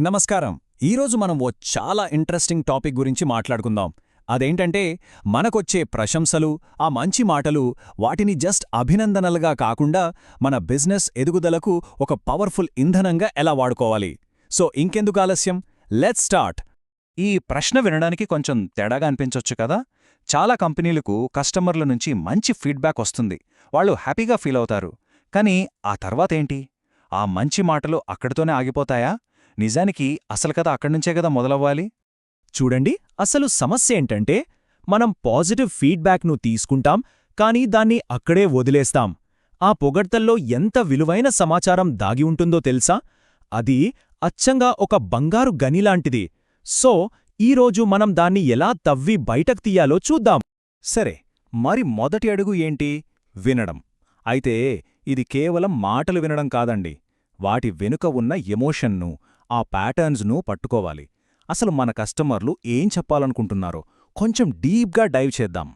నమస్కారం. ఈరోజు మనం ఓ చాలా ఇంట్రెస్టింగ్ టాపిక్ గురించి మాట్లాడుకుందాం. అదేంటంటే మనకొచ్చే ప్రశంసలు ఆ మంచి మాటలు వాటిని జస్ట్ అభినందనలుగా కాకుండా మన బిజినెస్ ఎదుగుదలకు ఒక పవర్ఫుల్ ఇంధనంగా ఎలా వాడుకోవాలి? సో ఇంకెందుకు ఆలస్యం? Let's start. ఈ ప్రశ్న వినడానికి కొంచెం తేడాగా అనిపించొచ్చు కదా? చాలా కంపెనీలకు కస్టమర్ల నుంచి మంచి ఫీడ్బ్యాక్ వస్తుంది. వాళ్ళు హ్యాపీగా ఫీల్ అవుతారు. కానీ ఆ తర్వాతేంటి? ఆ మంచి మాటలు అక్కడితోనే ఆగిపోతాయా? నిజానికి అసలు కథ అక్కడ్నుంచే కదా మొదలవ్వాలి? చూడండి అసలు సమస్య ఏంటంటే మనం పాజిటివ్ ఫీడ్బ్యాక్ను తీసుకుంటాం కానీ దాన్ని అక్కడే వదిలేస్తాం. ఆ పొగడ్తల్లో ఎంత విలువైన సమాచారం దాగి ఉంటుందో తెలుసా? అది అచ్చంగా ఒక బంగారు గనిలాంటిది సో ఈరోజు మనం దాన్ని ఎలా తవ్వి బయటకు తీయాలో చూద్దాం. సరే మరి మొదటి అడుగు ఏంటి? వినడం. అయితే ఇది కేవలం మాటలు వినడం కాదండి. వాటి వెనుక ఉన్న ఎమోషన్ను ఆ ప్యాటర్న్స్ను పట్టుకోవాలి. అసలు మన కస్టమర్లు ఏం చెప్పాలనుకుంటున్నారో కొంచెం డీప్గా డైవ్ చేద్దాం.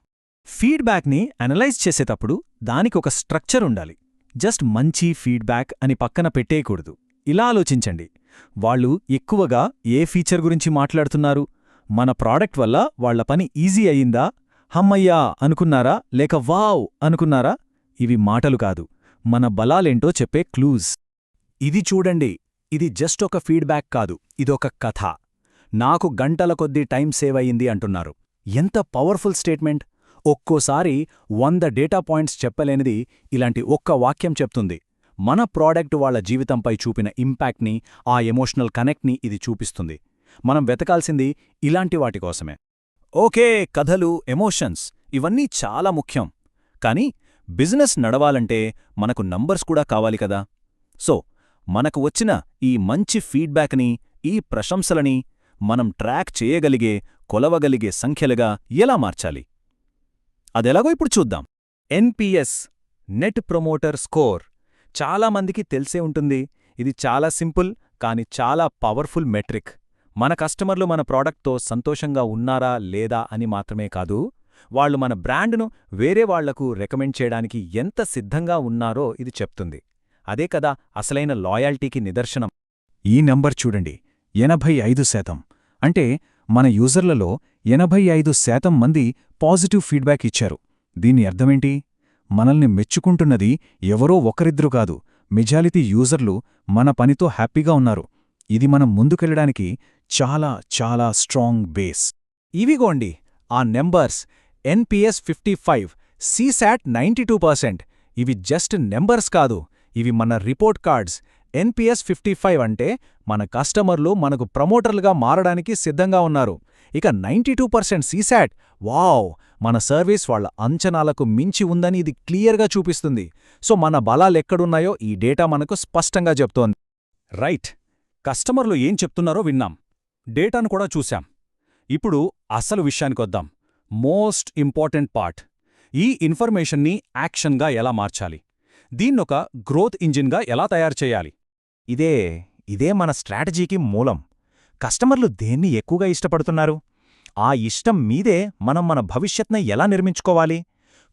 ఫీడ్బ్యాక్ని అనలైజ్ చేసేటప్పుడు దానికి ఒక స్ట్రక్చర్ ఉండాలి. జస్ట్ మంచి ఫీడ్బ్యాక్ అని పక్కన పెట్టేయకూడదు. ఇలా ఆలోచించండి. వాళ్ళు ఎక్కువగా ఏ ఫీచర్ గురించి మాట్లాడుతున్నారు? మన ప్రాడక్ట్ వల్ల వాళ్ళ పని ఈజీ అయిందా హమ్మయ్యా! అనుకున్నారా? లేక వావ్! అనుకున్నారా? ఇవి మాటలు కాదు. మన బలాలేంటో చెప్పే క్లూజ్ ఇది చూడండి. ఇది జస్ట్ ఒక ఫీడ్బ్యాక్ కాదు ఇదొక కథ. నాకు గంటల కొద్దీ టైం సేవ్ అయింది అంటున్నారు. ఎంత పవర్ఫుల్ స్టేట్మెంట్! ఒక్కోసారి వంద డేటా పాయింట్స్ చెప్పలేనిది ఇలాంటి ఒక్క వాక్యం చెప్తుంది. మన ప్రోడక్ట్ వాళ్ళ జీవితంపై చూపిన ఇంపాక్ట్ని ఆ ఎమోషనల్ కనెక్ట్ని ఇది చూపిస్తుంది. మనం వెతకాల్సింది ఇలాంటి వాటి కోసమే. ఓకే కథలు ఎమోషన్స్ ఇవన్నీ చాలా ముఖ్యం. కానీ బిజినెస్ నడవాలంటే మనకు నంబర్స్ కూడా కావాలి కదా. సో మనకు వచ్చిన ఈ మంచి ఫీడ్బ్యాక్ని ఈ ప్రశంసలని మనం ట్రాక్ చేయగలిగే కొలవగలిగే సంఖ్యలుగా ఎలా మార్చాలి? అదెలాగో ఇప్పుడు చూద్దాం. NPS net promoter score. చాలామందికి తెలిసే ఉంటుంది. ఇది చాలా సింపుల్ కాని చాలా పవర్ఫుల్ మెట్రిక్. మన కస్టమర్లు మన ప్రాడక్ట్తో సంతోషంగా ఉన్నారా లేదా అని మాత్రమే కాదు వాళ్ళు మన బ్రాండ్ను వేరే వాళ్ళకు రికమెండ్ చేయడానికి ఎంత సిద్ధంగా ఉన్నారో ఇది చెప్తుంది. అదే కదా అసలైన లాయాల్టీకి నిదర్శనం. ఈ నంబర్ చూడండి ఎనభై ఐదు శాతం. అంటే మన యూజర్లలో ఎనభై ఐదు శాతం మంది పాజిటివ్ ఫీడ్బ్యాక్ ఇచ్చారు. దీని అర్థమేంటి? మనల్ని మెచ్చుకుంటున్నది ఎవరో ఒకరిద్దరు కాదు మెజాలిటీ యూజర్లు మన పనితో హ్యాపీగా ఉన్నారు. ఇది మనం ముందుకెళ్ళడానికి చాలా చాలా స్ట్రాంగ్ బేస్. ఇవిగోండి ఆ numbers NPS fifty five CSAT ninety two percent. ఇవి జస్ట్ నెంబర్స్ కాదు ఇవి మన report cards. NPS fifty five అంటే మన కస్టమర్లు మనకు ప్రమోటర్లుగా మారడానికి సిద్ధంగా ఉన్నారు. ఇక ninety two percent CSAT wow మన సర్వీస్ వాళ్ళ అంచనాలకు మించి ఉందని ఇది క్లియర్గా చూపిస్తుంది. సో మన బలాలెక్కడున్నాయో ఈ డేటా మనకు స్పష్టంగా చెప్తోంది. రైట్. కస్టమర్లు ఏం చెప్తున్నారో విన్నాం. డేటాను కూడా చూశాం. ఇప్పుడు అసలు విషయానికొద్దాం మోస్ట్ ఇంపార్టెంట్ పార్ట్. ఈ ఇన్ఫర్మేషన్ని యాక్షన్గా ఎలా మార్చాలి? దీన్నొక గ్రోత్ ఇంజిన్గా ఎలా తయారు చేయాలి? ఇదే ఇదే మన స్ట్రాటజీకి మూలం. కస్టమర్లు దేన్ని ఎక్కువగా ఇష్టపడుతున్నారు? ఆ ఇష్టం మీదే మనం మన భవిష్యత్ని ఎలా నిర్మించుకోవాలి?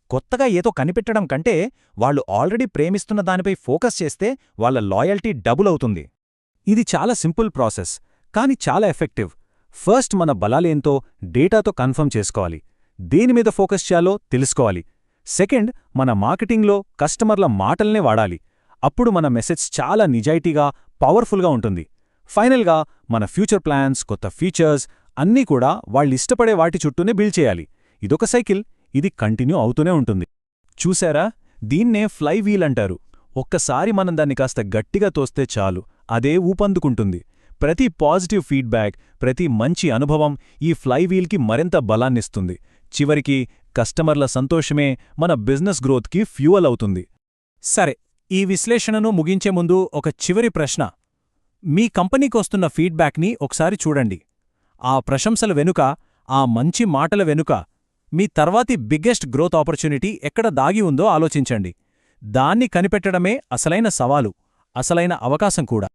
కొత్తగా ఏదో కనిపెట్టడం కంటే వాళ్ళు ఆల్రెడీ ప్రేమిస్తున్న దానిపై ఫోకస్ చేస్తే వాళ్ళ లాయల్టీ డబుల్ అవుతుంది. ఇది చాలా సింపుల్ ప్రాసెస్ కాని చాలా ఎఫెక్టివ్. ఫస్ట్ మన బలాలేంతో డేటాతో కన్ఫర్మ్ చేసుకోవాలి. దేనిమీద ఫోకస్ చేయాలో తెలుసుకోవాలి. సెకండ్ మన మార్కెటింగ్లో కస్టమర్ల మాటల్నే వాడాలి. అప్పుడు మన మెసేజ్ చాలా నిజాయితీగా పవర్ఫుల్గా ఉంటుంది. ఫైనల్గా మన ఫ్యూచర్ ప్లాన్స్ కొత్త ఫీచర్స్ అన్నీ కూడా వాళ్ళిష్టపడే వాటి చుట్టూనే బిల్డ్ చేయాలి. ఇదొక సైకిల్. ఇది కంటిన్యూ అవుతూనే ఉంటుంది. చూశారా? దీన్నే ఫ్లై వీల్ అంటారు. ఒక్కసారి మనం దాన్ని కాస్త గట్టిగా తోస్తే చాలు. అదే ఊపందుకుంటుంది. ప్రతి పాజిటివ్ ఫీడ్బ్యాక్ ప్రతి మంచి అనుభవం ఈ ఫ్లైవీల్కి మరింత బలాన్నిస్తుంది. చివరికి కస్టమర్ల సంతోషమే మన బిజినెస్ గ్రోత్కి ఫ్యూయల్ అవుతుంది. సరే ఈ విశ్లేషణను ముగించే ముందు ఒక చివరి ప్రశ్న. మీ కంపెనీకొస్తున్న ఫీడ్బ్యాక్ని ఒకసారి చూడండి. ఆ ప్రశంసల వెనుక ఆ మంచి మాటల వెనుక మీ తర్వాతి బిగ్గెస్ట్ గ్రోత్ ఆపర్చునిటీ ఎక్కడ దాగి ఉందో ఆలోచించండి. దాన్ని కనిపెట్టడమే అసలైన సవాలు అసలైన అవకాశం కూడా.